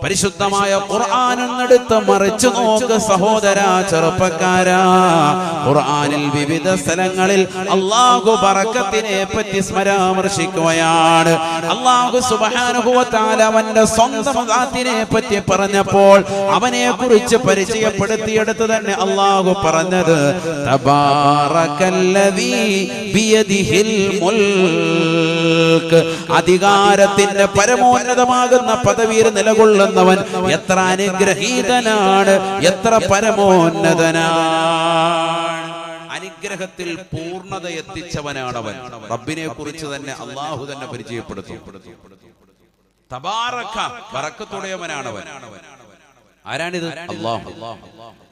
പരിശുദ്ധമായ ഖുർആാനെടുത്ത് മറിച്ചു നോക്ക് സഹോദര ചെറുപ്പക്കാരാ. ഖുർആാനിൽ വിവിധ സ്ഥലങ്ങളിൽ അള്ളാഹു പറക്കത്തിനെ പറ്റി സ്മരാമർശിക്കുകയാണ്. അള്ളാഹു സുബാനുഭവത്താൽ അവന്റെ സ്വന്തം പറ്റി പറഞ്ഞപ്പോൾ അവനെ കുറിച്ച് പരിചയപ്പെടുത്തിയെടുത്ത് തന്നെ അള്ളാഹു പറഞ്ഞത് അധികാരത്തിന്റെ പരമോന്നതമാകുന്ന പദവിയിൽ നിലകൊള്ളുന്നവൻ എത്ര അനുഗ്രഹീതനാണ് എത്ര പരമോന്നതനാണ്. അനുഗ്രഹത്തിൽ പൂർണത എത്തിച്ചവനാണവൻ. റബ്ബിനെ കുറിച്ച് തന്നെ അള്ളാഹു തന്നെ പരിചയപ്പെടുത്തും. തബാറക്ക അവൻ ആരാണിത്? അള്ളാഹു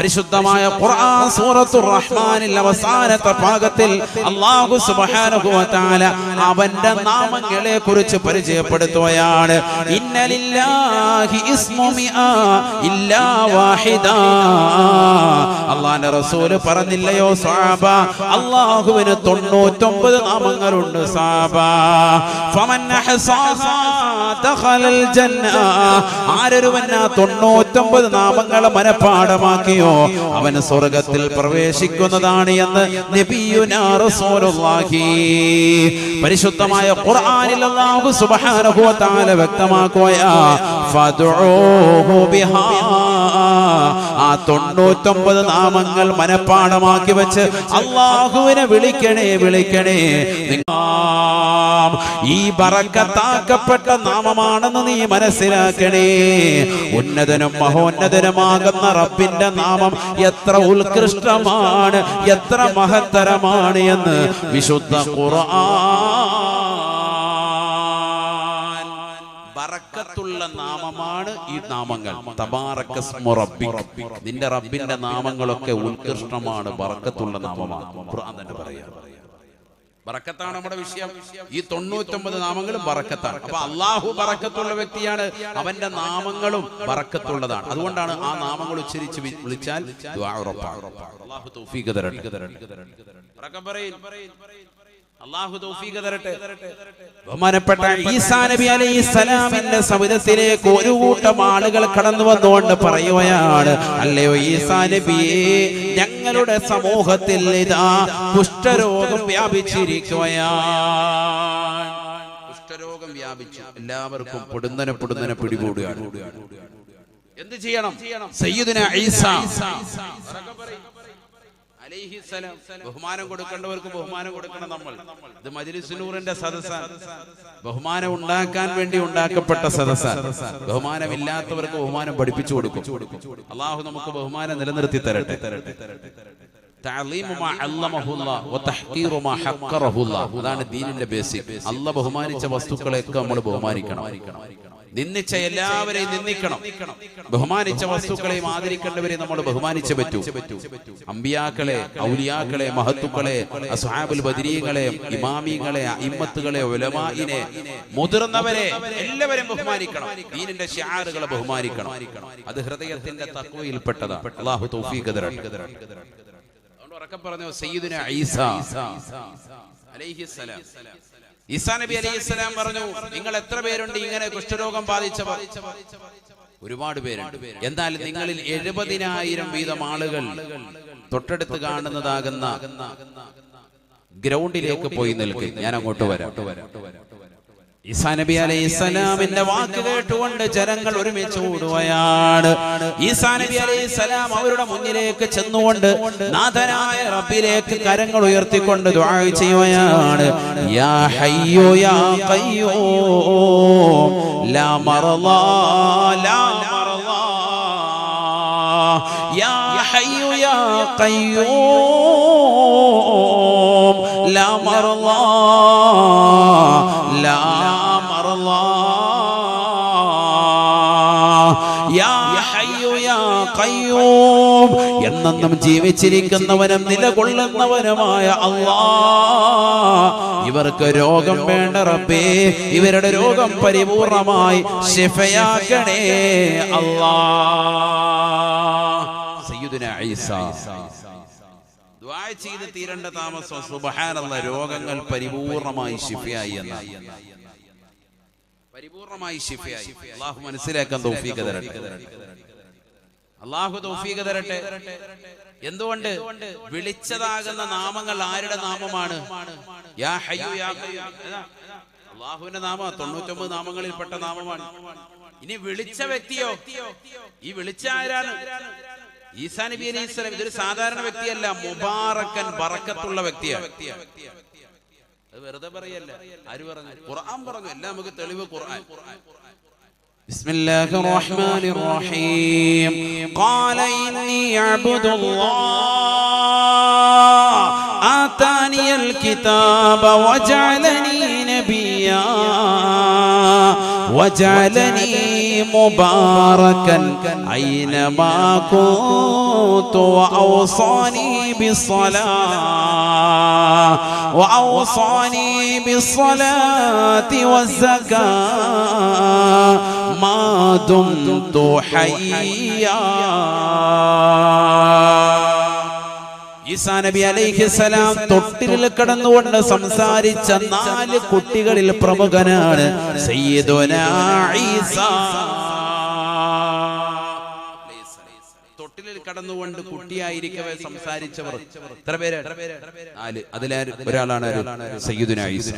പരിശുദ്ധമായ ഖുർആൻ സൂറത്തുർ റഹ്മാനിൽ അവസാനത്തെ ഭാഗത്തിൽ അല്ലാഹു സുബ്ഹാനഹു വ തആല അവന്റെ നാമങ്ങളെ കുറിച്ച് പരിചയപ്പെടുത്തുകയാണ്. ഇന്നലില്ലാഹി ഇസ്മു മിആ ഇല്ലാ വാഹിദ. അള്ളാന്റെ റസൂൽ പറഞ്ഞില്ലയോ സാബ? അള്ളാഹുവിന് തൊണ്ണൂറ്റൊമ്പത് നാമങ്ങളുണ്ട് സഹാബ ഫമൻ അഹ്സാഹാ ദഖലൽ ജന്ന. ആരൊരുവൻ ആ തൊണ്ണൂറ്റൊമ്പത് നാമങ്ങളെ മനഃപ്പാടമാക്കിയോ അവന് സ്വർഗത്തിൽ പ്രവേശിക്കുന്നതാണ് എന്ന് പരിശുദ്ധമായ ഖുർആനിൽ അല്ലാഹു സുബ്ഹാനഹു വ തആല ബിഹാ. ആ തൊണ്ണൂറ്റൊമ്പത് നാമങ്ങൾ മനഃപ്പാടമാക്കി വെച്ച് അള്ളാഹുവിനെ വിളിക്കണേ വിളിക്കണേ. ഈ ബറക്കത്താക്കപ്പെട്ട നാമമാണെന്ന് നീ മനസ്സിലാക്കണേ ഉന്നതനും മഹോന്നതനുമാകുന്ന റബ്ബിന്റെ നാമം എത്ര ഉത്കൃഷ്ടമാണ് എത്ര മഹത്തരമാണ് എന്ന് വിശുദ്ധ ഖുർആൻ നാമമാണ് ഈ നാമങ്ങൾ. നിന്റെ റബ്ബിന്റെ നാമങ്ങളൊക്കെ ഉത്കൃഷ്ടമാണ് ബറക്കത്തുള്ള നാമമാണ്. ഖുർആൻ തന്നെ പറയാ. ബറക്കത്താണ് നമ്മുടെ വിഷയം. ഈ തൊണ്ണൂറ്റൊമ്പത് നാമങ്ങളും ബറക്കത്താണ്. അപ്പൊ അള്ളാഹു ബറക്കത്തുള്ള വ്യക്തിയാണ്. അവന്റെ നാമങ്ങളും ബറക്കത്തുള്ളതാണ്. അതുകൊണ്ടാണ് ആ നാമങ്ങൾ ഉച്ചരിച്ച് വിളിച്ചാൽ. അള്ളാഹു തൗഫീഖ് തരട്ടെ. അള്ളാഹു തൗഫീഖ് തരട്ടെ. ബഹുമാനപ്പെട്ട ഈസാ നബി അലൈഹി സ്വലാമിന്റെ സവിധത്തിലേക്ക് ഒരു കൂട്ടം ആളുകൾ കടന്നു വന്നുകൊണ്ട് പറയുകയാണ് അല്ലയോ ഈസാ നബിയെ ഞങ്ങളുടെ സമൂഹത്തിൽ ഇതാ കുഷ്ഠരോഗം വ്യാപിച്ചിരിക്കുകയാണ്. കുഷ്ഠരോഗം വ്യാപിച്ചു. എല്ലാവർക്കും പൊടുന്നനെ പൊടുന്നനെ പിടികൂടുകയാണ്. എന്ത് ചെയ്യണം? സയ്യിദുന ഈസ. അലൈഹിസ്സലാം. ബഹുമാനം കൊടുക്കേണ്ടവർക്ക് ബഹുമാനം കൊടുക്കണം നമ്മൾ. ഇത് മജ്ലിസുനൂറിന്റെ സദസ്സ ബഹുമാനം ഉണ്ടാക്കാൻ വേണ്ടി ഉണ്ടാക്കപ്പെട്ട സദസ്സ ബഹുമാനമില്ലാത്തവർക്ക് ബഹുമാനം പഠിപ്പിച്ചു കൊടുക്കും. അള്ളാഹു നമുക്ക് ബഹുമാനം നിലനിർത്തി തരട്ടെ. തരട്ടെ അല്ലമഹുല്ലാ വതഹ്ഖീറു അതാണ് ദീനിന്റെ ബേസിക് അല്ല ബഹുമാനിച്ച വസ്തുക്കളെയൊക്കെ നമ്മൾ ബഹുമാനിക്കണം. നിന്ദിച്ച എല്ലാവരെയും നിന്ദിക്കണം. ബഹുമാനിച്ച വസ്തുക്കളെയും ആദരിക്കേണ്ടവരെ നമ്മൾ ബഹുമാനിച്ചേ പറ്റൂ. അമ്പിയാക്കളെ ഔലിയാക്കളെ മഹത്തുക്കളെ അസ്ഹാബുൽ ബദരീങ്ങളെ ഇമാമിങ്ങളെ ഇമ്മത്തുകളെ ഉലമായിനെ മുതിർന്നവരെ എല്ലാവരെയും ബഹുമാനിക്കണം. ദീനിന്റെ ഷാറുകളെ ബഹുമാനിക്കണം. അത് ഹൃദയത്തിന്റെ തക്വയിൽപ്പെട്ടതാണ് അള്ളാഹു തൗഫീഖ് ഉറക്കെ പറഞ്ഞു സയ്യിദുന ഈസ. അലൈഹിസ്സലാം. ഈസാ നബി അലൈഹിസ്സലാം പറഞ്ഞു നിങ്ങൾ എത്ര പേരുണ്ട് ഇങ്ങനെ കുഷ്ഠരോഗം ബാധിച്ചവർ? ഒരുപാട് പേരുണ്ട്. എന്നാൽ നിങ്ങളിൽ എഴുപതിനായിരം വീതം ആളുകൾ തൊട്ടടുത്ത് കാണുന്നതാകുന്ന ഗ്രൗണ്ടിലേക്ക് പോയി നിൽക്കും. ഞാൻ അങ്ങോട്ട് വരാം. ഈസാ നബി അലൈഹി സ്വലാമിന്റെ വാക്ക് കേട്ടുകൊണ്ട് ജനങ്ങൾ ഒരുമിച്ച് കൂടുകയാണ് ഈസാനബി അലൈഹി സ്വലാം അവരുടെ മുന്നിലേക്ക് ചെന്നുകൊണ്ട് നാഥനായ റബ്ബിലേക്ക് കരങ്ങൾ ഉയർത്തിക്കൊണ്ട് ദുആ ചെയ്യുകയാണ്. യാ ഹയ്യോ യാ ഖയ്യൂം. ലാ മറളാ ലാ യാ ഹയ്യോ യാ ഖയ്യൂം. ലാ എന്നെന്നും ജീവിച്ചിരിക്കുന്നവനും നിലകൊള്ളുന്നവനുമായ അള്ളാ. ഇവർക്ക് രോഗം വേണ്ട റബ്ബേ. ഇവരുടെ രോഗം പരിപൂർണമായി ശിഫയാക്കണേ അള്ളാ. ചെയ്ത് തീരേണ്ട താമസം സുബഹാനുള്ള രോഗങ്ങൾ പരിപൂർണമായി ശിഫയായി എന്ന. പരിപൂർണമായി ശിഫയായി. അള്ളാഹു മനസ്സിലാക്കാൻ തൗഫീഖ് തരട്ടെ. അള്ളാഹു തൗഫീഖ് തരട്ടെ. എന്തുകൊണ്ട് വിളിച്ചതാകുന്ന നാമങ്ങൾ ആരുടെ നാമമാണ്? യാ ഹയ്യു യാ? അള്ളാഹുവിന്റെ നാമ തൊണ്ണൂറ്റൊമ്പത് നാമങ്ങളിൽ പെട്ട നാമമാണ്. ഇനി വിളിച്ച വ്യക്തിയോ? ഈ വിളിച്ച ആരാണ്? ഈസാ നബി അലൈഹി സ്വലം ഇതൊരു സാധാരണ വ്യക്തിയല്ല മുബാറക്കൻ ബറക്കത്തുള്ള വ്യക്തിയാണ് അത് വെറുതെ പറയല്ല. ആര് പറഞ്ഞു? ഖുർആൻ പറഞ്ഞു. എല്ലാം നമുക്ക് തെളിവ് ഖുർആൻ. بسم الله الرحمن الرحيم. قال إني عبد الله. آتاني الكتاب وجعلني نبيا. وجعلني مباركا. أينما كنت وأوصاني بالصلاة. وأوصاني بالصلاة والزكاة. ما دمت حيا ഈസാ നബി അലൈഹിസലാം തൊട്ടിലിൽ കിടന്നുകൊണ്ട് സംസാരിച്ച നാല് കുട്ടികളിൽ പ്രമുഖനാണ് സയ്യിദുന ഈസ തൊട്ടിലിൽ കടന്നുകൊണ്ട് കുട്ടിയായിരിക്കവേ സംസാരിച്ചവർ എത്ര പേര് നാല് അതിലെ ഒരാളാണ് ആര്? സയ്യിദുന ഈസ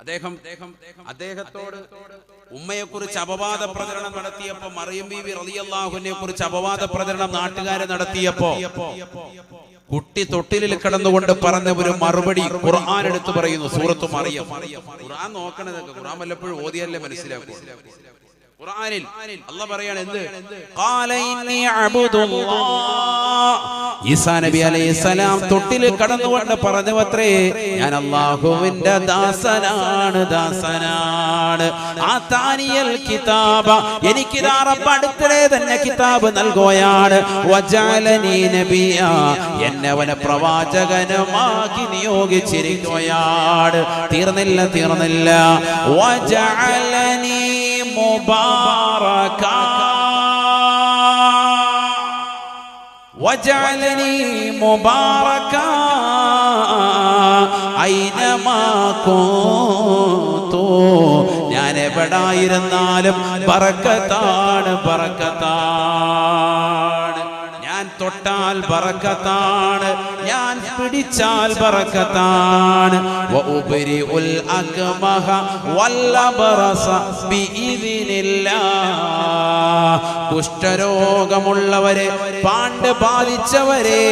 അദ്ദേഹം അദ്ദേഹത്തോട് ഉമ്മയെ കുറിച്ച് അപവാദ പ്രചരണം നടത്തിയപ്പോ മറിയം ബീവി റളിയല്ലാഹുവിനെ കുറിച്ച് അപവാദ പ്രചരണം നാട്ടുകാരെ നടത്തിയപ്പോ കുട്ടി തൊട്ടിലിൽ കിടന്നുകൊണ്ട് പറഞ്ഞ ഒരു മറുപടി ഖുർആൻ എടുത്തു പറയുന്നു സൂറത്ത് മറിയം. ഖുർആൻ നോക്കണതൊക്കെ ഖുർആൻ വല്ലപ്പോഴും ഓതിയല്ലേ മനസ്സിലാക്കൂ ഖുർആനിൽ അല്ല പറയാണ് എന്ത്? ഖാല ഇന്നി അബ്ദുല്ലാഹ് ഈസാ നബി അലൈഹിസ്സലാം തൊട്ടിൽ കടന്നുകൊണ്ട് പറഞ്ഞു അത്രേ ഞാൻ അല്ലാഹുവിന്റെ ദാസനാണ് ദാസനാണ്. ആ താനിയൽ കിതാബ എനിക്ക് റബ്ബ് അടുത്തിടെ തന്നെ കിതാബ് നൽകുകയാണ്. വജാലനി നബിയ. എന്നെ അവനെ പ്രവാചകനുമാക്കി നിയോഗിച്ചിരിക്കുകയാണ്. തീർന്നില്ല തീർന്നില്ല. വജഅലനി മുബാറക وجعلني مباركا أينما كنت ഞാൻ എവിടായിരുന്നാലും ബറക്കത്താണ് ബറക്കത്താണ് ഞാൻ തൊട്ടാൽ ബറക്കത്താണ്. ഞാൻ പിടിച്ചാൽ ബറക്കത്താണ്. വഉബരിഉൽ അക്മഹ വല്ലബറസ ബിഇദിനില്ലാ കുഷ്ഠരോഗമുള്ളവരെ പാണ്ട് ബാധിച്ചവരെ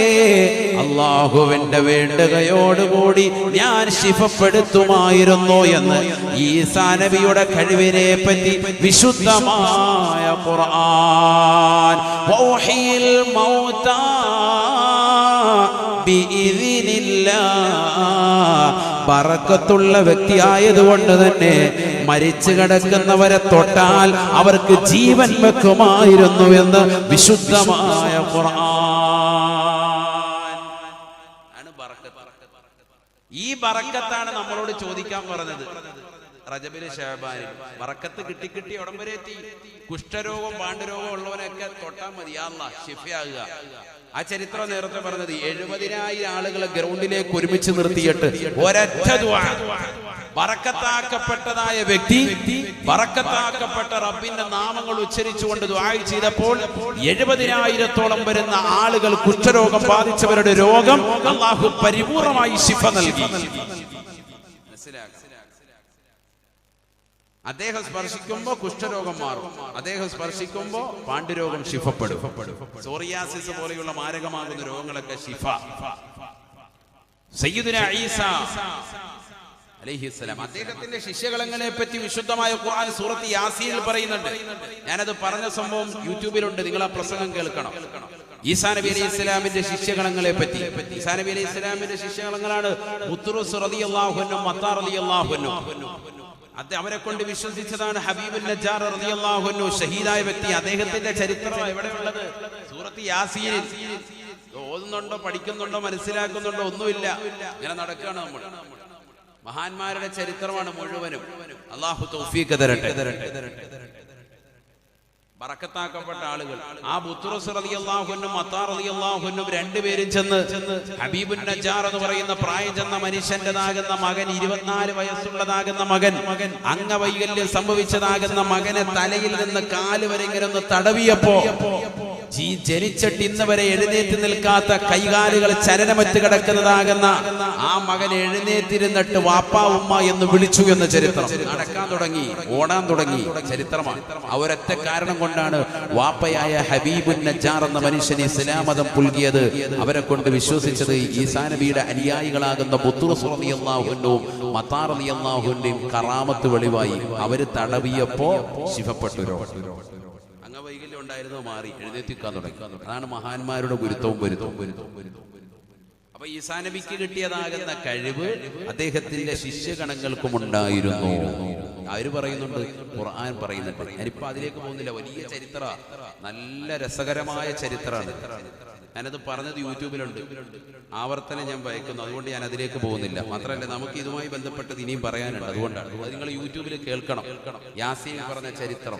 അള്ളാഹുവിന്റെ വേണ്ടുകയോടുകൂടി ഞാൻ ശിഫപ്പെടുത്തുമായിരുന്നു എന്ന് ഈ സാനവിയുടെ കഴിവിനെ പറ്റി വിശുദ്ധമായ ഖുർആൻ. മൗത്ത ബറക്കത്തുള്ള വ്യക്തിയായതുകൊണ്ട് തന്നെ മരിച്ചു കിടക്കുന്നവരെ തൊട്ടാൽ അവർക്ക് ജീവൻ വെക്കുമായിരുന്നു എന്ന് വിശുദ്ധമായ. ഈ ബറക്കത്താണ് നമ്മളോട് ചോദിക്കാൻ പറഞ്ഞത്. റജബിൽ ഷഹബാനിൽ വറക്കത്ത് കിട്ടി കിട്ടി ഉടം വരെ എത്തി. കുഷ്ഠരോഗം പാണ്ഡുരോഗം ഉള്ളവനൊക്കെ തൊട്ടാൽ മതി. അല്ല ഷിഫയാകുക ആ ചരിത്രം നേരത്തെ പറഞ്ഞത് എഴുപതിനായിരം ആളുകളെ ഗ്രൗണ്ടിലേക്ക് ഒരുമിച്ച് നിർത്തിയിട്ട് ഒരൊറ്റ ദുആ. ബറക്കത്താക്കപ്പെട്ടതായ വ്യക്തി വറക്കത്താക്കപ്പെട്ട റബ്ബിന്റെ നാമങ്ങൾ ഉച്ചരിച്ചുകൊണ്ട് ദ്വായി ചെയ്തപ്പോൾ എഴുപതിനായിരത്തോളം വരുന്ന ആളുകൾ കുഷ്ഠരോഗം ബാധിച്ചവരുടെ രോഗം അള്ളാഹു പരിപൂർണമായി ശിഫ നൽകി. അദ്ദേഹം സ്പർശിക്കുമ്പോ കുഷ്ഠരോഗം മാറും. അദ്ദേഹം സ്പർശിക്കുമ്പോ പാണ്ഡുരോഗം ശിഫപ്പെടും. സോറിയാസിസ് പോലെയുള്ള മാരകമാകുന്ന രോഗങ്ങളൊക്കെ ശിഫ. അദ്ദേഹത്തിന്റെ ശിഷ്യകളങ്ങളെ പറ്റി വിശുദ്ധമായ ഖുർആൻ സൂറത്ത് യാസീനിൽ പറയുന്നുണ്ട്. ഞാനത് പറഞ്ഞ സംഭവം യൂട്യൂബിലുണ്ട്. നിങ്ങൾ ആ പ്രസംഗം കേൾക്കണം. ഈസാ നബി അലൈഹി ഇസ്ലാമിന്റെ ശിഷ്യഗണങ്ങളെ പറ്റി ഈസാ നബി അലൈഹി ഇസ്ലാമിന്റെ ശിഷ്യഗണങ്ങളാണ് മുത്തുറുസ് റളിയല്ലാഹു അൻഹു മത്താ റളിയല്ലാഹു റളിയല്ലാഹുവിനും അത് അവരെ കൊണ്ട് വിശ്വസിച്ചതാണ് ഹബീബുൽ നജാർ റളിയല്ലാഹുവിനു ഷഹീദായ വ്യക്തി. അദ്ദേഹത്തിന്റെ ചരിത്രം എവിടെയുള്ളത്? സൂറത്ത് യാസീനിൽ ഓതുന്നുണ്ടോ പഠിക്കുന്നുണ്ടോ മനസ്സിലാക്കുന്നുണ്ടോ ഒന്നുമില്ല. ഇങ്ങനെ നടക്കുകയാണ് നമ്മൾ. മഹാന്മാരുടെ ചരിത്രമാണ് മുഴുവനും. അള്ളാഹു തൗഫീഖ് തരട്ടെ. ബറക്കത്താക്കപ്പെട്ട ആളുകൾ. ആ ബുത്തുറസ് റലിയല്ലാഹുനും മത്താർ റലിയല്ലാഹുനും രണ്ടുപേരും ചെന്ന് ഹബീബുൻ നജാർ എന്ന് പറയുന്ന പ്രായം ചെന്ന മനുഷ്യന്റെതാകുന്ന മകൻ ഇരുപത്തിനാല് വയസ്സുള്ളതാകുന്ന മകൻ അംഗവൈകല്യം സംഭവിച്ചതാകുന്ന മകനെ തലയിൽ നിന്ന് കാൽ വരെ ഇങ്ങനെ ഒന്ന് തടവിയപ്പോ ജീ ജനിച്ചിട്ട് ഇന്ന് വരെ എഴുന്നേറ്റ് നിൽക്കാത്ത കൈകാലുകൾ ചലനമറ്റ് കിടക്കുന്നതാകുന്ന ആ മകൻ എഴുന്നേറ്റിരുന്നിട്ട് വാപ്പാ ഉമ്മ എന്ന് വിളിച്ചു എന്ന ചരിത്രം. നടക്കാൻ തുടങ്ങി ഓടാൻ തുടങ്ങി ചരിത്രമാണ്. അവരൊറ്റ കാരണം കൊണ്ടാണ് വാപ്പയായ ഹബീബുൻ നജാർ എന്ന മനുഷ്യനെ ഇസ്ലാമതം പുൽകിയത്. അവരെ കൊണ്ട് വിശ്വസിച്ചത് ഈസാനബിയുടെ അനുയായികളാകുന്ന ബുത്തുറസുറിയാഹുവിനും മത്താർ നിയന്നാഹുണ്ടും കറാമത്ത് വെളിവായി. അവർ തടവിയപ്പോ ശിവപ്പെട്ടു ഉണ്ടായിരുന്നോ മാറി. എഴുന്നേറ്റിക്കാൻ തുടങ്ങി. അതാണ് മഹാന്മാരുടെ ഗുരുത്വവും വരുത്തവും വരുത്തവും അപ്പൊ ഈസാ നബിക്ക് കിട്ടിയതാകുന്ന കഴിവ് അദ്ദേഹത്തിന്റെ ശിഷ്യഗണങ്ങൾക്കും ഉണ്ടായിരുന്നു. അവർ പറയുന്നുണ്ട്? ഖുർആൻ പറയുന്നുണ്ട്. ഞാനിപ്പോ അതിലേക്ക് പോകുന്നില്ല. വലിയ ചരിത്ര നല്ല രസകരമായ ചരിത്രമാണ്. ഞാനത് പറഞ്ഞത് യൂട്യൂബിലുണ്ട്. ആവർത്തനം ഞാൻ ഭയക്കുന്നു അതുകൊണ്ട് ഞാൻ അതിലേക്ക് പോകുന്നില്ല. മാത്രമല്ല നമുക്ക് ഇതുമായി ബന്ധപ്പെട്ടത് ഇനിയും പറയാനുണ്ട്. അതുകൊണ്ടാണ്. നിങ്ങൾ യൂട്യൂബിൽ കേൾക്കണം. യാസീൻ പറഞ്ഞ ചരിത്രം.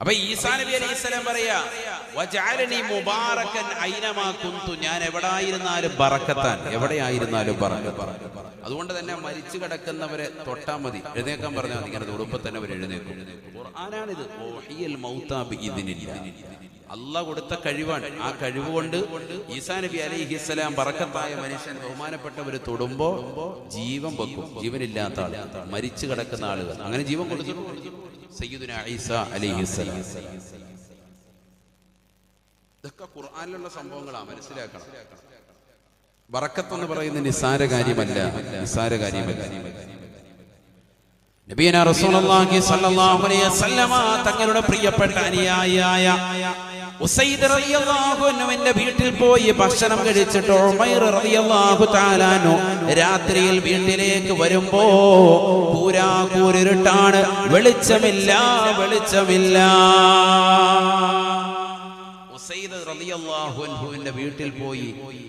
അപ്പൊ ഈസാ നബി അലൈഹി സ്വലം പറയാ ഞാൻ എവിടായിരുന്നാലും ബറക്കത്താൻ എവിടെയായിരുന്നാലും പറഞ്ഞു അതുകൊണ്ട് തന്നെ മരിച്ചു കിടക്കുന്നവരെ തൊട്ടാ മതി. എഴുന്നേക്കാൻ പറഞ്ഞാൽ ഇങ്ങനെ തൊടുമ്പോ തന്നെ അവർ എഴുന്നേക്കും. അള്ളാഹ് കൊടുത്ത കഴിവാണ്. ആ കഴിവ് കൊണ്ട് ഈസാ നബി അലൈഹി അലൈഹിസ്സലാം പറക്കത്തായ മനുഷ്യൻ ബഹുമാനപ്പെട്ടവർ തൊടുമ്പോ ജീവൻ വെക്കും. ജീവനില്ലാത്ത ആൾ മരിച്ചു കിടക്കുന്ന ആളുകൾ. അങ്ങനെ ജീവൻ കൊടുത്തു. സയ്യിദുന ഈസ അലൈഹിസ്സലാം ഇതൊക്കെ ഖുർആാനിലുള്ള സംഭവങ്ങളാ മനസ്സിലാക്കണം. വറക്കത്ത് എന്ന് പറയുന്ന നിസ്സാര കാര്യമല്ല നിസ്സാര കാര്യമല്ല. നബീന റസൂലുള്ളാഹി സ്വല്ലല്ലാഹു അലൈഹി വസല്ലമ തങ്ങളുടെ പ്രിയപ്പെട്ട അനുയായിയായ വീട്ടിൽ പോയി ഭക്ഷണം കഴിച്ചിട്ട് റളിയല്ലാഹു രാത്രിയിൽ വീട്ടിലേക്ക് വരുമ്പോ പൂരാകൂരിട്ടാണ് വെളിച്ചമില്ല വെളിച്ചമില്ല. വീട്ടിൽ പോയി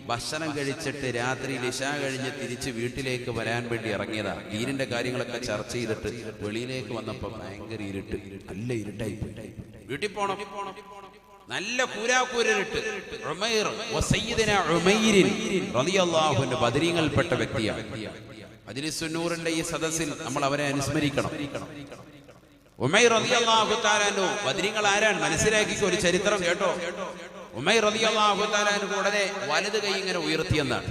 ഭക്ഷണം കഴിച്ചിട്ട് രാത്രി ലിശ കഴിഞ്ഞ് തിരിച്ച് വീട്ടിലേക്ക് വരാൻ വേണ്ടി ഇറങ്ങിയതാ. വീരിന്റെ കാര്യങ്ങളൊക്കെ ചർച്ച ചെയ്തിട്ട് വെളിയിലേക്ക് വന്നപ്പോ ഭയങ്കര ഇരുട്ട്. നല്ല ഇരുട്ടായി വീട്ടിൽ പോണം. നല്ല അൻഹു ബദരീങ്ങളിൽപ്പെട്ട വ്യക്തിയാണ്. ഈ സദസ്സിൽ നമ്മൾ അവരെ അനുസ്മരിക്കണം. തആല അൻഹു ബദരീങ്ങൾ ആരാണ്? മനസ്സിലാക്കി ഒരു ചരിത്രം കേട്ടോ. ഉമൈർ റളിയല്ലാഹു തആല ഉടനെ വലത് കൈ ഇങ്ങനെ ഉയർത്തിയെന്നാണ്.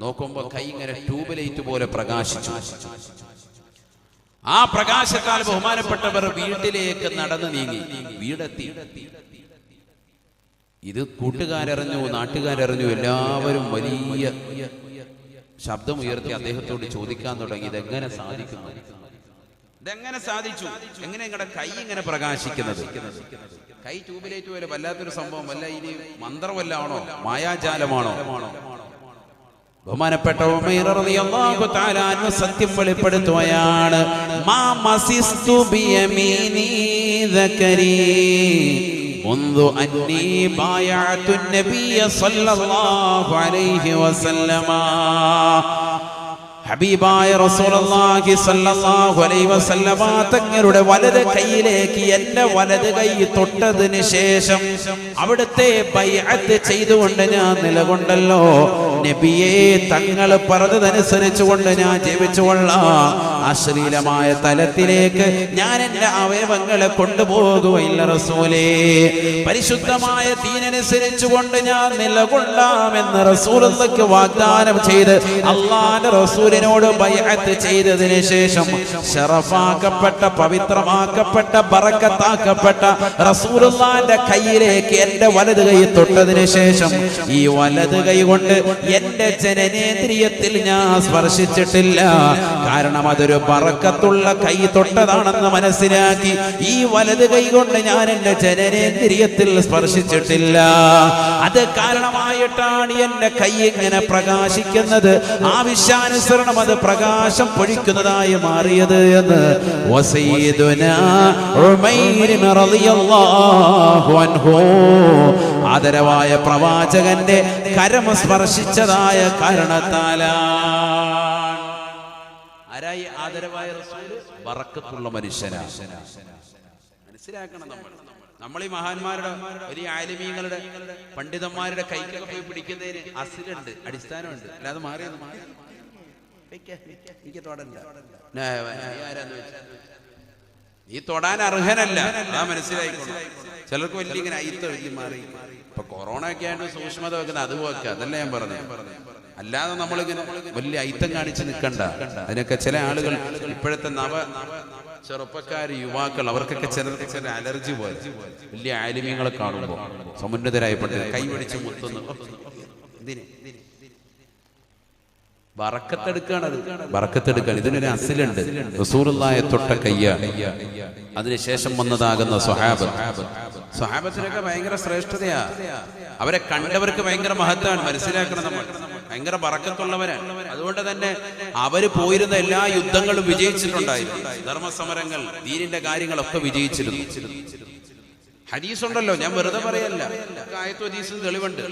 നോക്കുമ്പോ കൈ ഇങ്ങനെ ട്യൂബ് ലൈറ്റ് പോലെ പ്രകാശിച്ചു. ആ പ്രകാശത്താൽ ബഹുമാനപ്പെട്ടവർ വീട്ടിലേക്ക് നടന്നു നീങ്ങി. വീടെത്തി. ഇത് കൂട്ടുകാരറിഞ്ഞു നാട്ടുകാരറിഞ്ഞു എല്ലാവരും വലിയ ശബ്ദം ഉയർത്തി അദ്ദേഹത്തോട് ചോദിക്കാൻ തുടങ്ങി. ഇതെങ്ങനെ സാധിക്കുന്നു? ഇതെങ്ങനെ സാധിച്ചു? എങ്ങനെ നിങ്ങളുടെ കൈ ഇങ്ങനെ പ്രകാശിക്കുന്നത്? കൈ ട്യൂബിലേറ്റ് പോലെ വല്ലാത്തൊരു സംഭവം. വല്ല ഇനി മന്ത്രമല്ലാണോ മായാജാലമാണോ? ബഹുമാനപ്പെട്ട സത്യം വെളിപ്പെടുത്തുകയാണ് മാ മസിസ്തു منذ أني بايعت النبي صلى الله عليه وسلم ഹബീബായ റസൂലുള്ളാഹി സ്വല്ലല്ലാഹു അലൈഹി വസല്ലമ തങ്ങളുടെ വലത് കൈയിലേക്ക് എന്റെ വലത് കൈ തൊട്ടതിന് ശേഷം അവിടുത്തെ ബൈഅത്ത് ചെയ്തുകൊണ്ട് ഞാൻ നിലകൊണ്ടല്ലോ നബിയെ തങ്ങൾ പറഞ്ഞതനുസരിച്ചുകൊണ്ട് ഞാൻ ജീവിച്ചുകൊള്ളാം. അശ്ലീലമായ തലത്തിലേക്ക് ഞാൻ എന്റെ അവയവങ്ങളെ കൊണ്ടുപോകുകയില്ല റസൂലേ. പരിശുദ്ധമായ തീനനുസരിച്ചു കൊണ്ട് ഞാൻ നിലകൊള്ളാമെന്ന് റസൂലക്ക് വാഗ്ദാനം ചെയ്ത് അള്ളാന്റെ റസൂലിനോട് ബൈഅത്ത് ചെയ്തതിന് ശേഷം ഷറഫാക്കപ്പെട്ട പവിത്രമാക്കപ്പെട്ട ബറക്കത്താക്കപ്പെട്ട റസൂലുള്ളാന്റെ കയ്യിലേക്ക് എന്റെ വലത് കൈ തൊട്ടതിന് ശേഷം ഈ വലത് കൈ കൊണ്ട് എന്റെ ജനനേന്ദ്രിയത്തിൽ ഞാൻ സ്പർശിച്ചിട്ടില്ല. കാരണം അതൊരു പറക്കത്തുള്ള കൈ തൊട്ടതാണെന്ന് മനസ്സിലാക്കി ഈ വലത് കൈ കൊണ്ട് ഞാൻ എന്റെ ജനനേന്ദ്രിയത്തിൽ സ്പർശിച്ചിട്ടില്ല. അത് കാരണമായിട്ടാണ് എന്റെ കൈ ഇങ്ങനെ പ്രകാശിക്കുന്നത്. ആവശ്യാനുസരണം അത് പ്രകാശം പൊഴിക്കുന്നതായി മാറിയത് എന്ന്. ആദരവായ പ്രവാചകന്റെ കരം സ്പർശിച്ചതായ കാരണത്താലാണ് ആരായി ആദരവായ വറക്കത്തുള്ള മനുഷ്യനാണ് മനസ്സിലാക്കണം നമ്മൾ. നമ്മൾ ഈ മഹാന്മാരുടെ വലിയ ആലിമീങ്ങളുടെ പണ്ഡിതന്മാരുടെ കൈക്കൊക്കെ പോയി പിടിക്കുന്നതിന് അസിലുണ്ട് അടിസ്ഥാനമുണ്ട്. അല്ലാതെ മാറിയത് മാറി എനിക്ക് തൊടണ്ട നീ തൊടാൻ അർഹനല്ല. ആ മനസ്സിലായിക്കോളും. ചിലർക്ക് വലിയ ഇങ്ങനെ അയിത്ത വലിയ മാറി. ഇപ്പൊ കൊറോണ ഒക്കെ ആയിട്ട് സൂക്ഷ്മത വെക്കുന്നത് അത് വെക്കുക അതല്ല ഞാൻ പറഞ്ഞു അല്ലാതെ നമ്മളിങ്ങനെ വലിയ ഐത്തം കാണിച്ച് നിൽക്കണ്ട അതിനൊക്കെ ചില ആളുകൾ ഇപ്പോഴത്തെ നവ ചെറുപ്പക്കാർ യുവാക്കൾ അവർക്കൊക്കെ ചിലർക്ക് ചില അലർജി പോലെ. വലിയ ആലിമ്യങ്ങളെ കാണുമ്പോൾ സമുന്നതരായ പണ്ഡിതർ കൈ പിടിച്ച് മുത്തുന്നു എന്തിന്? ബറക്കത്തെടുക്കാണത് ബറക്കത്തെടുക്കാൻ ഇതിനൊരു അസിലുണ്ട്. റസൂറുള്ളായ തൊട്ട കയ്യാണ് അതിനുശേഷം വന്നതാകുന്ന സ്വഹാബത്ത് സ്വഹാബത്തിനൊക്കെ ഭയങ്കര ശ്രേഷ്ഠതയാ. അവരെ കണ്ടവർക്ക് ഭയങ്കര മഹത്വമാണ് മനസ്സിലാക്കണം നമ്മൾ. ഭയങ്കര വറക്കത്തുള്ളവരാണ്. അതുകൊണ്ട് തന്നെ അവർ പോയിരുന്ന എല്ലാ യുദ്ധങ്ങളും വിജയിച്ചിട്ടുണ്ടായിരുന്നു. ധർമ്മസമരങ്ങൾ ദീനിന്റെ കാര്യങ്ങളൊക്കെ വിജയിച്ചിരുന്നു. ഹദീസ് ഉണ്ടല്ലോ ഞാൻ വെറുതെ പറയല്ല. ആയത്തു ഹദീസ് തെളിവുണ്ട്.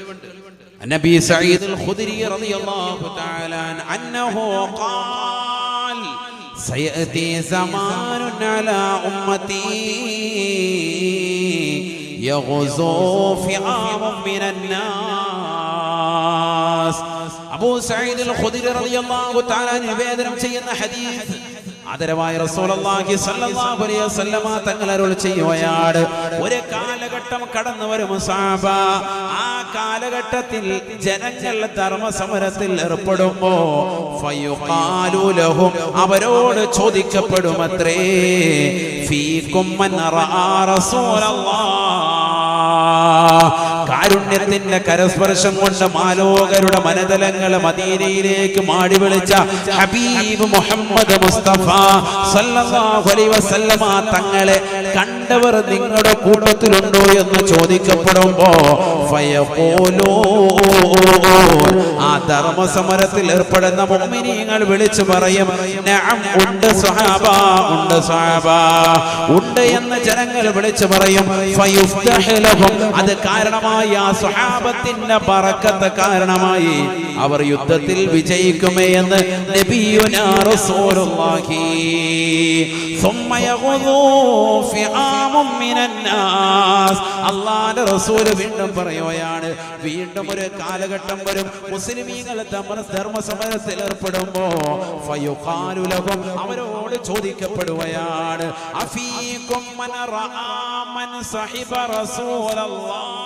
നബി സഈദ് അൽ ഖുദരി റളിയല്ലാഹു തആല അന്നഹു ഖാൽ സയഅതി സമാനുൻ അലാ ഉമ്മതി യഗ്സു ഫിആമുൻ മിനൻ നാസ്. അബൂ സഈദ് അൽ ഖുദരി റളിയല്ലാഹു തആല നിവേദനം ചെയ്യുന്ന ഹദീസ് ആദരവായ റസൂലുള്ളാഹി സ്വല്ലല്ലാഹു അലൈഹി വസല്ലമ തങ്ങൾ അരുൾ ചെയ്യുകയാണ്. ഒരു കാലഘട്ടം കടന്നു വരും സഹാബ ആ കാലഘട്ടത്തിൽ ജനങ്ങൾ ധർമ്മസമരത്തിൽ ഏർപ്പെടുമ്പോ ഫയുഖാലു ലഹും അവരോട് ചോദിക്കപ്പെടുമത്രേ ഫീകും മൻ റസൂലല്ലാഹ്. കാരുണ്യത്തിന്റെ കരസ്പർശം കൊണ്ട് മാലോകരുടെ മനതലങ്ങൾ മദീനയിലേക്ക് മാടി വിളിച്ച ഹബീബ് മുഹമ്മദ് മുസ്തഫ തങ്ങളെ കണ്ടവർ നിങ്ങളുടെ കൂട്ടത്തിലുണ്ടോ എന്ന് ചോദിക്കപ്പെടുമ്പോ ഫയഖൂലൂ ആ ധർമ്മസമരത്തിൽ ഏർപ്പെടുന്ന മുഅ്മിനീങ്ങൾ വിളിച്ചു പറയും നഅം ഉണ്ട് സ്വഹാബ ഉണ്ട് സ്വഹാബ ഉണ്ട് എന്ന് ജനങ്ങൾ വിളിച്ചു പറയും ഫയുഫ്തഹ് ലഹും അത് കാരണമായി ആ സ്വഹാബത്തിന്റെ ബറക്കത്ത് കാരണമായി അവർ യുദ്ധത്തിൽ വിജയിക്കുമേ എന്ന് നബിയുനാ റസൂലുള്ളാഹി ثم يغضو فئام من الناس അള്ളാന്റെ റസൂൽ വീണ്ടും പറയുകയാണ്. വീണ്ടും ഒരു കാലഘട്ടം വരും. മുസ്ലിമീങ്ങൾ തമ്മിൽ ധർമ്മസമരത്തിൽ ഏർപ്പെടുമ്പോ ഫയുഖാലു ലഹും അവരോട് ചോദിക്കപ്പെടുകയാണ് അഫീകും മൻ റആ മൻ സഹിബ റസൂലല്ലാഹ്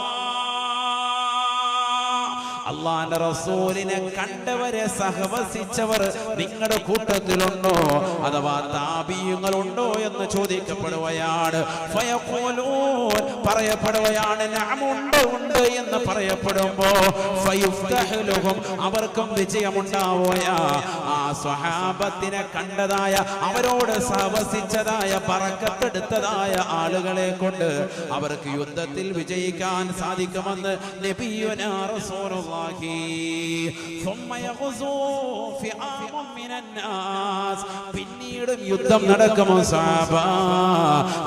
അള്ളാന്റെ റസൂലിനെ കണ്ടവരെ സഹവസിച്ചവർ നിങ്ങളുടെ കൂട്ടത്തിലുണ്ടോ അഥവാ താപീയങ്ങളുണ്ടോ എന്ന് ചോദിക്കപ്പെടുകയാണ്. പറയപ്പെടുകയാണ് നഅമുണ്ട് ഉണ്ട് എന്ന് പറയപ്പെടുമ്പോ ഫയുഫ്തഹ് ലഹും അവർക്കും വിജയമുണ്ടാവുകയാ ആ സ്വഹാബത്തിനെ കണ്ടതായ അവരോട് സഹവസിച്ചതായ പറക്കത്തെടുത്തതായ ആളുകളെ കൊണ്ട് അവർക്ക് യുദ്ധത്തിൽ വിജയിക്കാൻ സാധിക്കുമെന്ന് നബിയുനാ റസൂലുള്ളാഹി ثم يغزو فئام من الناس പിന്നീടും യുദ്ധം നടക്കുമോ സാബ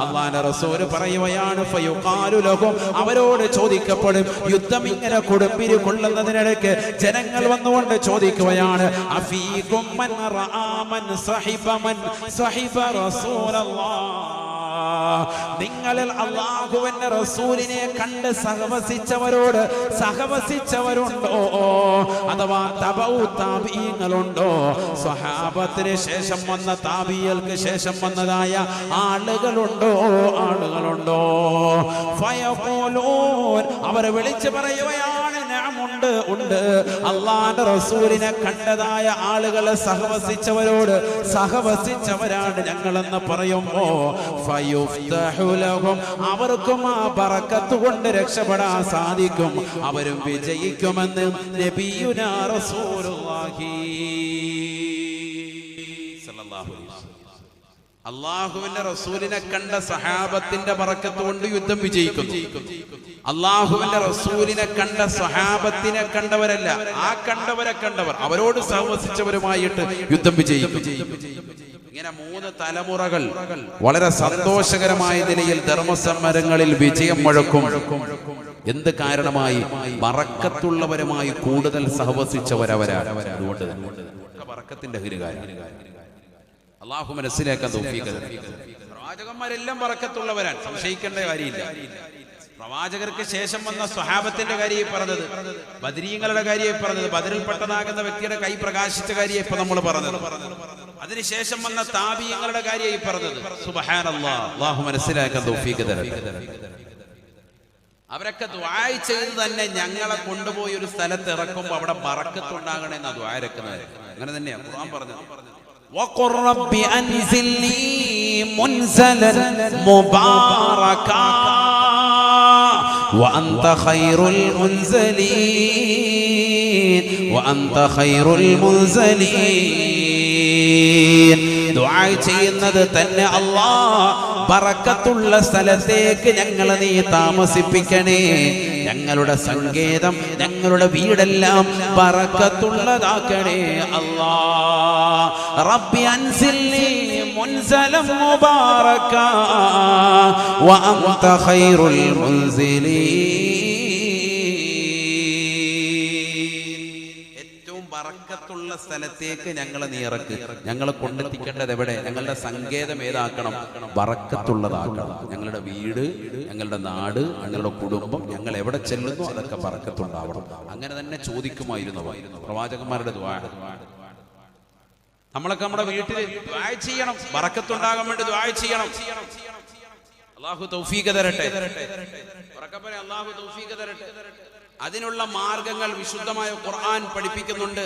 അള്ളാന്റെ റസൂല് പറയുകയാണ് ഫയുഖാലു ലഹും അവരോട് ചോദിക്കപ്പെടും യുദ്ധം ഇങ്ങനെ കൊടുമ്പിരി കൊള്ളുന്നതിനിടയ്ക്ക് ജനങ്ങൾ വന്നുകൊണ്ട് ചോദിക്കുകയാണ് അഫീകും നിങ്ങളിൽ അള്ളാഹുവിന്റെ റസൂലിനെ കണ്ട് സഹവസിച്ചവരോട് സഹവസിച്ചവരുണ്ടോ? അഥവാ സ്വഹാപത്തിന് ശേഷം വന്ന താപിയൽക്ക് ശേഷം വന്നതായ ആളുകളുണ്ടോ? ആളുകളുണ്ടോ? അവരെ വിളിച്ചു പറയുകയാണ് നഅമുണ്ട് ഉണ്ട്. അള്ളാന്റെ റസൂലിനെ കണ്ടതായ ആളുകളെ സഹവസിച്ചവരോട് സഹവസിച്ചവരാണ് ഞങ്ങളെന്ന് പറയുമ്പോ അവർക്കും ആ പറക്കത്ത് കൊണ്ട് രക്ഷപ്പെടാൻ സാധിക്കും. അവരും വിജയിക്കുമെന്ന് നബിയുനാ റസൂലുള്ളാഹി. അള്ളാഹുവിന്റെ റസൂലിനെ കണ്ട സഹാബത്തിന്റെ പറക്കത്ത് കൊണ്ട് യുദ്ധം വിജയിക്കും അള്ളാഹുവിന്റെ റസൂലിനെ കണ്ട സഹാബത്തിനെ കണ്ടവരല്ല ആ കണ്ടവരെ കണ്ടവർ. അവരോട് സഹവസിച്ചവരുമായിട്ട് യുദ്ധം വിജയിക്കും. ഇങ്ങനെ മൂന്ന് തലമുറകൾ വളരെ സന്തോഷകരമായ നിലയിൽ ധർമ്മസമരങ്ങളിൽ വിജയം മുഴക്കും. എന്ത് കാരണമായി? മറക്കത്തുള്ളവരുമായി കൂടുതൽ സഹവസിച്ചവരവരാണ്. അതുകൊണ്ട് മറക്കത്തിന്റെ ഹരികാരം അള്ളാഹു മനസ്സിലാക്കാൻ തോഫീക്ക് തരട്ടെ. പ്രവാചകന്മാരെല്ലാം പറക്കത്തുള്ളവരാണ് സംശയിക്കേണ്ട കാര്യമില്ല. പ്രവാചകർക്ക് ശേഷം വന്ന സ്വഹാബത്തിന്റെ കാര്യം പറഞ്ഞത്. ബദരീങ്ങളുടെ കാര്യം പറഞ്ഞത്. ബദറിൽപ്പെട്ടതാകുന്ന വ്യക്തിയുടെ കൈ പ്രകാശിച്ച കാര്യം ഇപ്പൊ നമ്മൾ പറഞ്ഞത്. അതിനുശേഷം വന്ന താപീയങ്ങളുടെ കാര്യം പറഞ്ഞത്. സുബഹാനല്ലാഹു മനസ്സിലാക്കാൻ തോഫീക്ക് അവരൊക്കെ ദ്വായ് ചെയ്ത് തന്നെ ഞങ്ങളെ കൊണ്ടുപോയി ഒരു സ്ഥലത്ത് ഇറക്കുമ്പോൾ അവിടെ ബറക്കത്തുണ്ടാകണമെന്ന് ദ്വായരക്കുന്നത് അങ്ങനെ തന്നെയാ ഖുർആൻ وقل رب أنزل لي منزلا مباركا وأنت خير المنزلين وأنت خير المنزلين. دعايتي إن الله അല്ലാ ബറക്കത്തുള്ള സ്ഥലത്തേക്ക് ഞങ്ങളെ നീ താമസിപ്പിക്കണേ. ഞങ്ങളുടെ സങ്കേതം ഞങ്ങളുടെ വീടെല്ലാം പറക്കത്തുള്ളതാക്കണേ. അല്ലാ റബ്ബി അൻസിൽനി മുൻസലം ഖൈറുൽ ബറക്കത്തുള്ള സ്ഥലത്തേക്ക് ഞങ്ങളെ നീ ഇറക്ക്. ഞങ്ങളെ കൊണ്ടെത്തിക്കേണ്ടത് എവിടെ? ഞങ്ങളുടെ സങ്കേതം ഏതാക്കണം? വറക്കത്തുള്ളതാക്കണം. ഞങ്ങളുടെ വീട് ഞങ്ങളുടെ നാട് ഞങ്ങളുടെ കുടുംബം ഞങ്ങൾ എവിടെ ചെല്ലുന്നു അതൊക്കെ വറക്കത്തുണ്ടാവണം. അങ്ങനെ തന്നെ ചോദിക്കുമായിരുന്നു പ്രവാചകന്മാരുടെ ദ്വാ. നമ്മളൊക്കെ നമ്മുടെ വീട്ടിൽ ചെയ്യണം. വറക്കത്തുണ്ടാകാൻ വേണ്ടി ദ്വാ ചെയ്യണം. അള്ളാഹു തൗഫീഖ തരട്ടെ. അള്ളാഹു തൗഫീഖ തരട്ടെ. അതിനുള്ള മാർഗങ്ങൾ വിശുദ്ധമായ ഖുർആൻ പഠിപ്പിക്കുന്നുണ്ട്.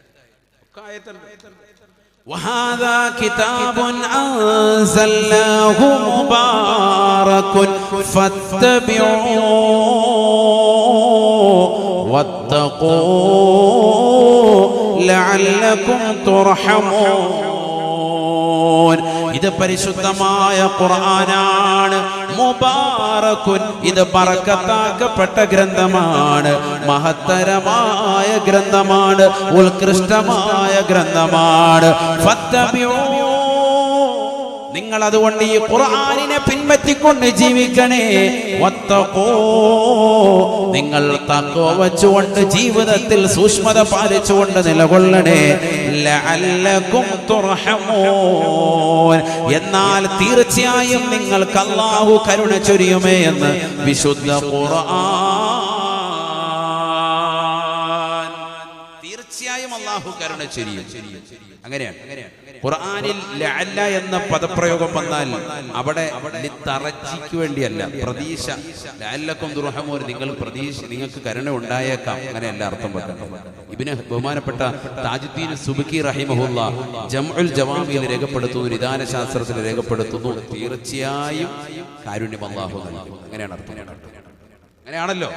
وهذا كتاب أنزلناه مبارك فاتبعوه واتقوا لعلكم ترحمون ഇത് പരിശുദ്ധമായ ഖുർആനാണ് മുബാറക്കുൻ ഇത് പറക്കത്താക്കപ്പെട്ട ഗ്രന്ഥമാണ്. മഹത്തരമായ ഗ്രന്ഥമാണ്. ഉത്കൃഷ്ടമായ ഗ്രന്ഥമാണ്. നിങ്ങൾ അതുകൊണ്ട് ഈ ഖുർആനിനെ പിൻപറ്റിക്കൊണ്ട് ജീവിക്കണേ. ഒത്തക്കോ നിങ്ങൾ തക്കോ വച്ചുകൊണ്ട് ജീവിതത്തിൽ സൂക്ഷ്മത പാലിച്ചുകൊണ്ട് നിലകൊള്ളണേ. ലഅല്ലക്കും തുർഹമൂൻ. എന്നാൽ തീർച്ചയായും നിങ്ങൾക്ക് അല്ലാഹു കരുണ ചൊരിയുമേ എന്ന് വിശുദ്ധ ഖുർആൻ തീർച്ചയായും അള്ളാഹു കരുണ ചെയ്യും അങ്ങനെയാണ്. ഖുർആനിൽ ലഅല്ല എന്ന പദപ്രയോഗം വന്നാൽ അവിടെ തറച്ചിക്ക് വേണ്ടിയല്ല പ്രതീക്ഷ. ലഅല്ലക്കും ദുർഹമൂർ നിങ്ങൾ പ്രതീക്ഷ നിങ്ങൾക്ക് കരുണ ഉണ്ടായേക്കാം. അങ്ങനെയല്ല അർത്ഥം വെക്കണം ഇബിന് ബഹുമാനപ്പെട്ട താജുദ്ദീൻ സുബുക്കി റഹിമഹുല്ല ജംഉൽ ജവാമിയിൽ രേഖപ്പെടുത്തുന്നു നിദാന ശാസ്ത്രത്തിൽ രേഖപ്പെടുത്തുന്നു. തീർച്ചയായും കാരുണ്യം അള്ളാഹു നൽകും അങ്ങനെയാണ് അർത്ഥം അങ്ങനെയാണല്ലോ.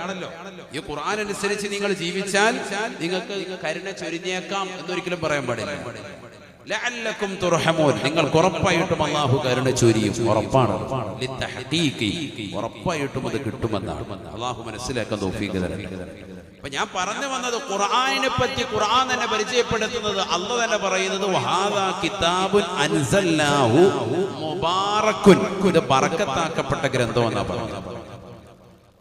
ഈ ഖുർആൻ അനുസരിച്ച് നിങ്ങൾ ജീവിച്ചാൽ നിങ്ങൾക്ക് കരുണ ചൊരിഞ്ഞേക്കാം എന്നൊരിക്കലും പറയാൻ പാടില്ല. ലഅല്ലക്കും തുർഹമൂൻ. നിങ്ങൾ ഉറപ്പായിട്ടും അള്ളാഹു കരുണ ചൊരിയും. ഉറപ്പാണ്. ഉറപ്പായിട്ടും അത് കിട്ടുമെന്നാണ്. അള്ളാഹു മനസ്സിലാക്കാൻ തരട്ടെ. അപ്പൊ ഞാൻ പറഞ്ഞു വന്നത് ഖുർആനെ പറ്റി ഖുർആൻ തന്നെ പരിചയപ്പെടുത്തുന്നത് അല്ല തന്നെ പറയുന്നത് വഹാദാ കിതാബുൻ അൻസല്ലാഹു മുബാറക്കുൻ. ഇത് ബറക്കത്താക്കപ്പെട്ട ഗ്രന്ഥം എന്നാ പറയുന്നത്.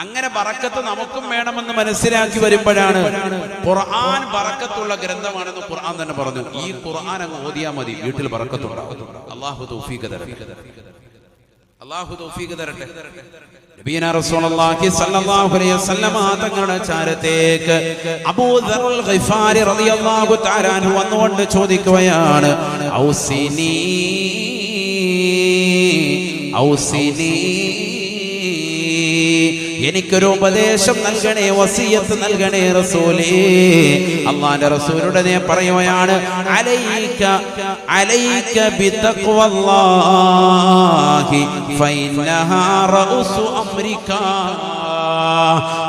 അങ്ങനെ ബറക്കത്ത് നമുക്കും വേണമെന്ന് മനസ്സിലാക്കി വരുമ്പോഴാണ് ഖുർആൻ ബറക്കത്തുള്ള ഗ്രന്ഥമാണെന്ന് ഖുർആൻ തന്നെ പറഞ്ഞു. ഈ ഖുർആൻ അങ്ങ് ഓതിയാ മതി. വീട്ടിൽ തൗഫീഖ് തരട്ടെ. തൗഫീഖ് തരട്ടെ. റസൂലുള്ളാഹി സ്വല്ലല്ലാഹു അലൈഹി വസല്ലമ തങ്ങളുടെ ചാരത്തേക്ക് അബൂദറുൽ ഗിഫാരി റളിയല്ലാഹു തആല വന്നുകൊണ്ട് ചോദിക്കുകയാണ് ഔസിനി ഔസിനി എനിക്കൊരു ഉപദേശം നൽകണേ വസിയത്ത് നൽകണേ റസൂലേ. അള്ളാന്റെ റസൂലുടെ നേ പറയുകയാണ് അലൈക അലൈക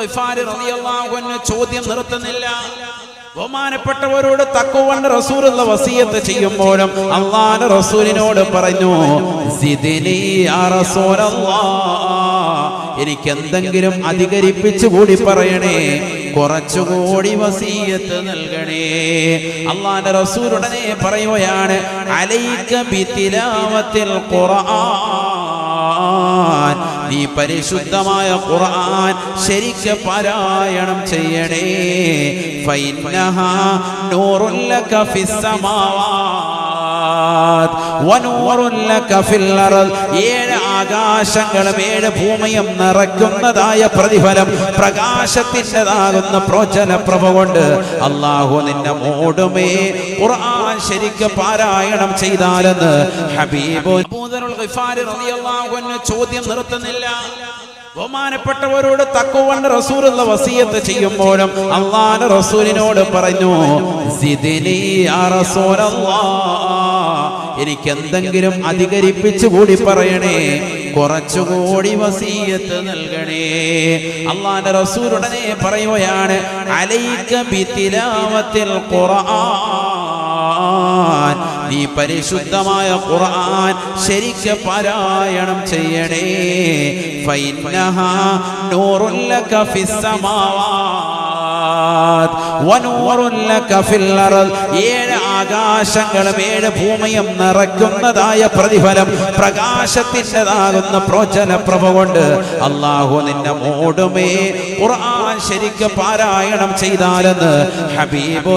ഗിഫാരി ചോദ്യം നിർത്തുന്നില്ല. ബഹുമാനപ്പെട്ടവരോട് തക്കുവണ്ട് റസൂലുള്ള വസീയത്ത് ചെയ്യുമ്പോഴും അള്ളാഹ് റസൂലിനോട് പറഞ്ഞു എനിക്ക് എന്തെങ്കിലും അധികരിപ്പിച്ചു കൂടി പറയണേ കുറച്ചുകൂടി വസീയത്ത് നൽകണേ. അള്ളാന്റെ റസൂൽ ഉടനെ പറയുകയാണ് അലൈക ബിതിലാവത്തിൽ ഖുർആൻ. നീ പരിശുദ്ധമായ ഖുർആൻ ശരിക്ക് പാരായണം ചെയ്യണേ. ഫൈന്നഹ നൂറുല്ലക ലക ഫിസ് സമാവാത് വനൂറുൻ ലക ഫിൽ അർദ്. ഏഴ് ആകാശങ്ങളും ഏഴ് ഭൂമിയും നിറയ്ക്കുന്നതായ പ്രതിഫലം പ്രകാശത്തിന്റെതാകുന്ന പ്രോചന പ്രഭ കൊണ്ട് അള്ളാഹു നിന്നെ മോടുമേ. ഖുർആൻ ശരിക്ക് പാരായണം ചെയ്താലെന്ന് ചോദ്യം നിർത്തുന്നില്ല. ബഹുമാനപ്പെട്ടവരോട് തക്കുവണ്ട് റസൂലുള്ള വസീയത്ത് ചെയ്യുമ്പോഴും അള്ളാഹ് റസൂലിനോട് പറഞ്ഞു എനിക്ക് എന്തെങ്കിലും അധികരിപ്പിച്ചു കൂടി പറയണേ. കുറച്ചുകൂടി വസീയത്ത് നൽകണേ. അള്ളാന്റെ റസൂൽ ഉടനെ പറയുകയാണ് അലൈക ബിതിലാവത്തിൽ ഖുർആൻ. നീ പരിശുദ്ധമായ ഖുർആൻ ശരിക്ക് പാരായണം ചെയ്യണേ. ഫൈന്നഹ നൂറുല്ലക ലക ഏഴ് ആകാശങ്ങളും ഏഴ് ഭൂമിയും നിറയ്ക്കുന്നതായ പ്രതിഫലം പ്രകാശത്തിന്റെതാകുന്ന പ്രോചന പ്രഭ കൊണ്ട് അള്ളാഹു നിന്നെ മോടുമേ. ഖുർആൻ ശരിക്ക് പാരായണം ചെയ്താലെന്ന് ഹബീബ്